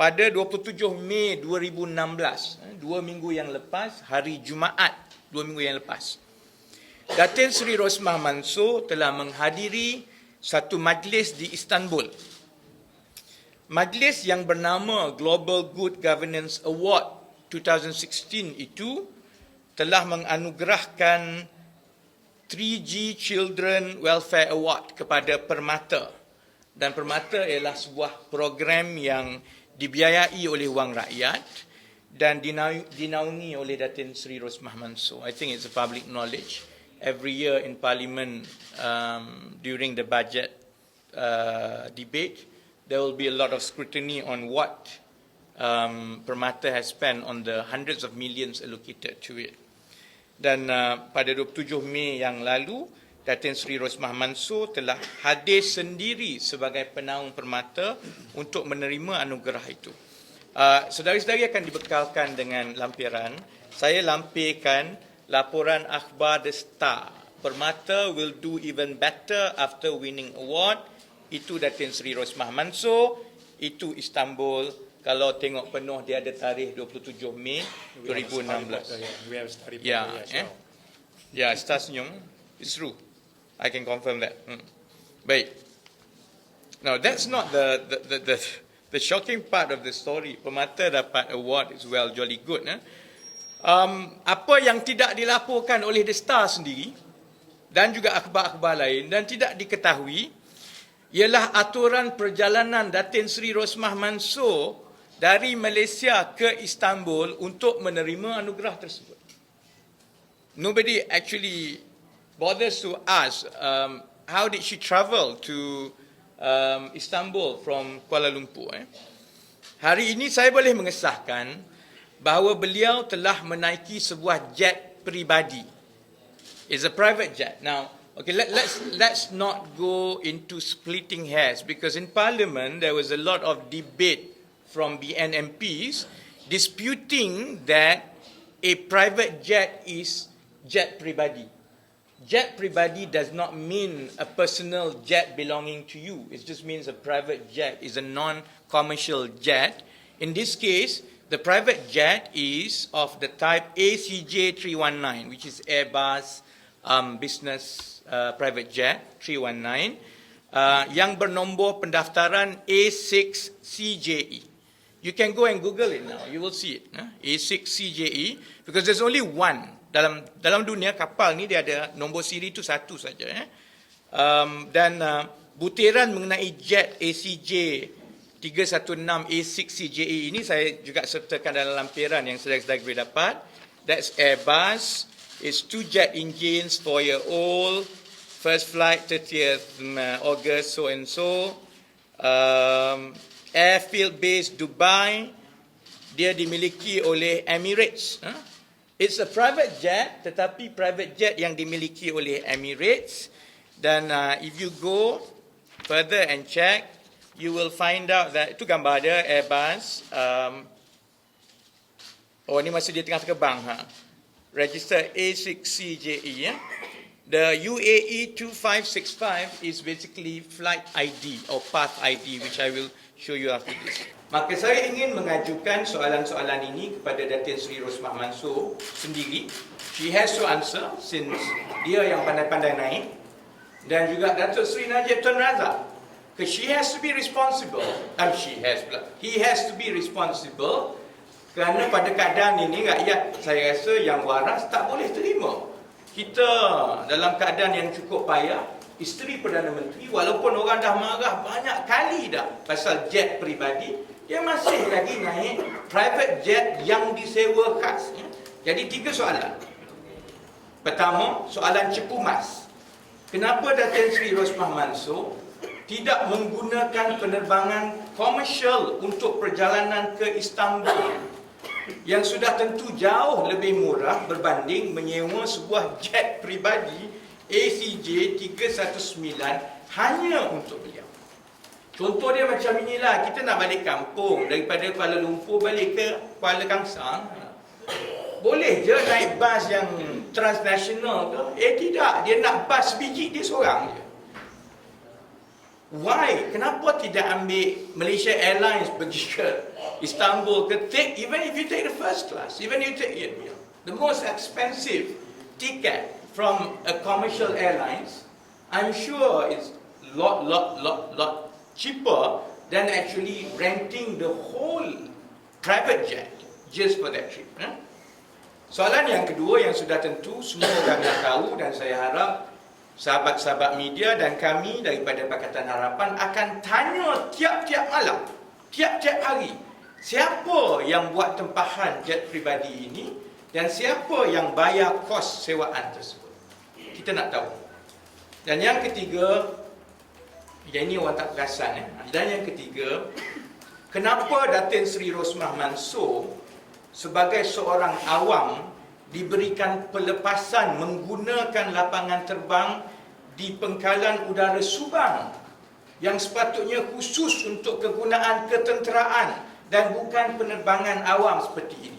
pada 27 Mei 2016, eh, dua minggu yang lepas, hari Jumaat, dua minggu yang lepas. Datin Seri Rosmah Mansur telah menghadiri satu majlis di Istanbul. Majlis yang bernama Global Good Governance Award 2016 itu telah menganugerahkan 3G Children Welfare Award kepada Permata. Dan Permata ialah sebuah program yang dibiayai oleh wang rakyat dan dinaungi oleh Datin Seri Rosmah Mansur. I think it's a public knowledge. Every year in Parliament um, during the budget uh, debate, there will be a lot of scrutiny on what um, Permata has spent on the hundreds of millions allocated to it. Dan uh, pada 27 Mei yang lalu, Datin Seri Rosmah Mansur telah hadir sendiri sebagai penaung permata untuk menerima anugerah itu. Uh, saudari-saudari akan dibekalkan dengan lampiran. Saya lampirkan laporan akhbar The Star. Permata will do even better after winning award. Itu Datin Seri Rosmah Mansur. Itu Istanbul. Kalau tengok penuh dia ada tarikh 27 Mei 2016. We have a study paper Ya, as eh? well. Ya, Star senyum. It's true. I can confirm that. Hmm. Baik. Now, that's not the, the, the, the, the shocking part of the story. Pemata dapat award is well, jolly good. Eh? Um, apa yang tidak dilaporkan oleh The Star sendiri dan juga akhbar-akhbar lain dan tidak diketahui ialah aturan perjalanan Datin Seri Rosmah Mansur dari Malaysia ke Istanbul untuk menerima anugerah tersebut. Nobody actually bothers to ask um, how did she travel to um, Istanbul from Kuala Lumpur. Eh? Hari ini saya boleh mengesahkan bahawa beliau telah menaiki sebuah jet peribadi. It's a private jet. Now, okay, let, let's let's not go into splitting hairs because in Parliament there was a lot of debate from BNMPs disputing that a private jet is jet pribadi. Jet pribadi does not mean a personal jet belonging to you. It just means a private jet is a non-commercial jet. In this case, the private jet is of the type ACJ319, which is Airbus um, business uh, private jet 319, uh, yang bernombor pendaftaran A6CJE. You can go and Google it now. You will see it. Huh? A6CJE because there's only one dalam dalam dunia kapal ni dia ada nombor siri itu satu saja. Eh? Um, dan uh, butiran mengenai jet ACJ 316 A6CJE ini saya juga sertakan dalam lampiran yang sedang-sedang boleh dapat. That's Airbus. It's two jet engines, four year old. First flight 30th August so and so. Um, airfield base Dubai. Dia dimiliki oleh Emirates. Huh? It's a private jet, tetapi private jet yang dimiliki oleh Emirates. Dan uh, if you go further and check, you will find out that itu gambar dia Airbus. Um, oh, ini masa dia tengah terbang. Ha? Register A6CJE. Ya? The UAE 2565 is basically flight ID or path ID, which I will show you after this. Maka saya ingin mengajukan soalan-soalan ini kepada Datin Seri Rosmah Mansur sendiri. She has to answer since dia yang pandai-pandai naik. Dan juga Datuk Seri Najib Tun Razak. Because she has to be responsible. Um, she has pula. He has to be responsible kerana pada keadaan ini rakyat saya rasa yang waras tak boleh terima. Kita dalam keadaan yang cukup payah, isteri Perdana Menteri walaupun orang dah marah banyak kali dah pasal jet peribadi, dia masih lagi naik private jet yang disewa khas. ya. Jadi tiga soalan. Pertama, soalan cepu mas. Kenapa Datin Seri Rosmah Mansur tidak menggunakan penerbangan komersial untuk perjalanan ke Istanbul yang sudah tentu jauh lebih murah berbanding menyewa sebuah jet pribadi ACJ 319 hanya untuk beliau. Contoh dia macam inilah, kita nak balik kampung daripada Kuala Lumpur balik ke Kuala Kangsang. Boleh je naik bas yang transnational ke? Eh tidak, dia nak bas biji dia seorang je. Why? Kenapa tidak ambil Malaysia Airlines pergi ke Istanbul ke take, even if you take the first class, even you take you know, the most expensive ticket from a commercial airlines, I'm sure it's lot, lot, lot, lot cheaper than actually renting the whole private jet just for that trip. eh? Soalan yang kedua yang sudah tentu semua orang dah tahu dan saya harap sahabat-sahabat media dan kami daripada Pakatan Harapan akan tanya tiap-tiap malam, tiap-tiap hari, siapa yang buat tempahan jet pribadi ini dan siapa yang bayar kos sewaan tersebut. Kita nak tahu. Dan yang ketiga, yang ini orang tak perasan eh. Dan yang ketiga, kenapa Datin Seri Rosmah Mansor sebagai seorang awam diberikan pelepasan menggunakan lapangan terbang di pengkalan udara Subang yang sepatutnya khusus untuk kegunaan ketenteraan dan bukan penerbangan awam seperti ini.